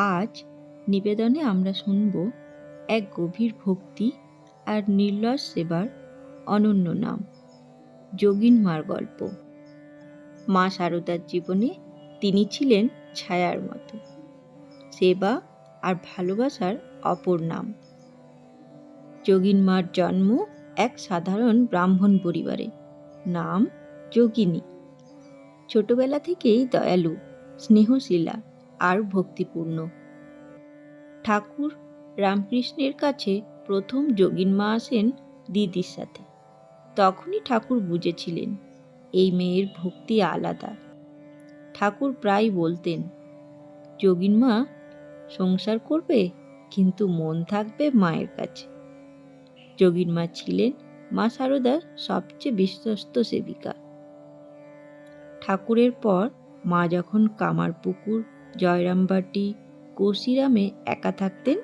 আজ নিবেদনে আমরা শুনব এক গভীর ভক্তি আর নির্লস সেবার অনন্য নাম। যোগিন মার গল্প। মা সারদার জীবনে তিনি ছিলেন ছায়ার মতো। সেবা আর ভালোবাসার অপর নাম। যোগিন মার জন্ম এক সাধারণ ব্রাহ্মণ পরিবারে। নাম যোগিনী। ছোটবেলা থেকেই দয়ালু, স্নেহশীলা আর ভক্তিপূর্ণ। ঠাকুর রামকৃষ্ণের কাছে প্রথম যোগিন মা আসেন দিদির সাথে। তখনই ঠাকুর বুঝেছিলেন, এই মেয়ের ভক্তি আলাদা। ঠাকুর প্রায় বলতেন, যোগিন মা, সংসার করবে, কিন্তু মন থাকবে মায়ের কাছে। যোগিন মা ছিলেন মা শারদার সবচেয়ে বিশ্বস্ত সেবিকা। ঠাকুরের পর মা যখন কামারপুকুর জয়রামবাটি কৌশিরামে একা থাকতেন,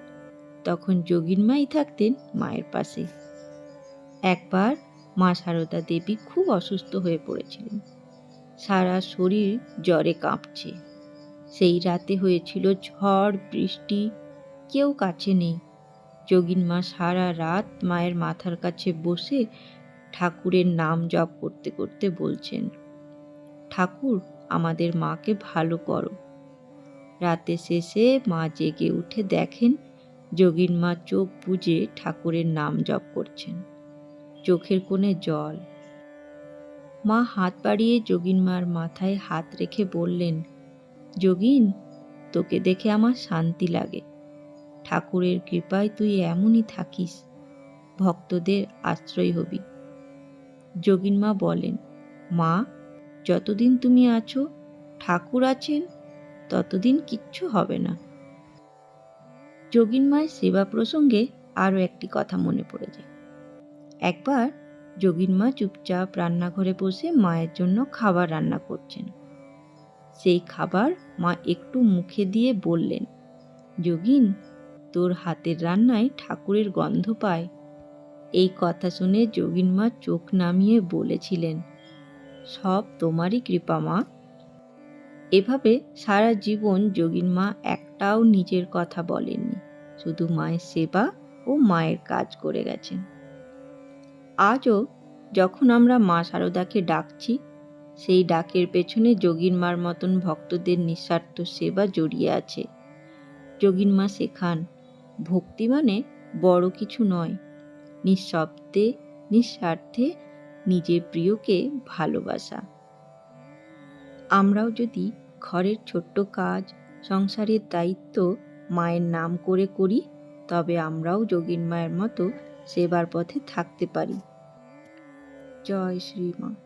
তখন যোগিনমাই থাকতেন মায়ের পাশে। একবার মা সারদা দেবী খুব অসুস্থ হয়ে পড়েছিলেন। সারা শরীর জ্বরে কাঁপছে। সেই রাতে হয়েছিল ঝড়, বৃষ্টি, কেউ কাছে নেই। যোগিন মা সারা রাত মায়ের মাথার কাছে বসে ঠাকুরের নাম জপ করতে করতে বলছেন, ঠাকুর, আমাদের মাকে ভালো করো। রাতে শেষে মা জেগে উঠে দেখেন যোগিন মা চোখ বুজে ঠাকুরের নাম জপ করছেন। চোখের কোণে জল। মা হাত বাড়িয়ে যোগিন মার মাথায় হাত রেখে বললেন, যোগিন, তোকে দেখে আমার শান্তি লাগে। ঠাকুরের কৃপায় তুই এমনই থাকিস। ভক্তদের আশ্রয় হবি। যোগিন মা বলেন, মা, যতদিন তুমি আছো, ঠাকুর আছেন ততদিন কিচ্ছু হবে না। যোগিন মায়ের সেবা প্রসঙ্গে আরও একটি কথা মনে পড়ে যায়। একবার যোগিন মা চুপচাপ রান্নাঘরে বসে মায়ের জন্য খাবার রান্না করছেন। সেই খাবার মা একটু মুখে দিয়ে বললেন, যোগিন, তোর হাতের রান্নায় ঠাকুরের গন্ধ পায় এই কথা শুনে যোগিন মা চোখ নামিয়ে বলেছিলেন, সব তোমারই কৃপা মা। এভাবে সারা জীবন যোগিন মা একটাও নিজের কথা বলেননি, শুধু মায়ের সেবা ও মায়ের কাজ করে গেছেন। আজও যখন আমরা মা শারদাকে ডাকছি, সেই ডাকের পেছনে যোগিন মার মতন ভক্তদের নিঃস্বার্থ সেবা জড়িয়ে আছে। যোগিন মা শেখান, ভক্তি মানে বড় কিছু নয়, নিঃশব্দে, নিঃস্বার্থে নিজের প্রিয়কে ভালোবাসা। আমরাও যদি ঘরের ছোট্ট কাজ, সংসারের দায়িত্ব মায়ের নাম করে করি, তবে আমরাও যোগীন মায়ের মতো সেবার পথে থাকতে পারি। জয় শ্রীমা।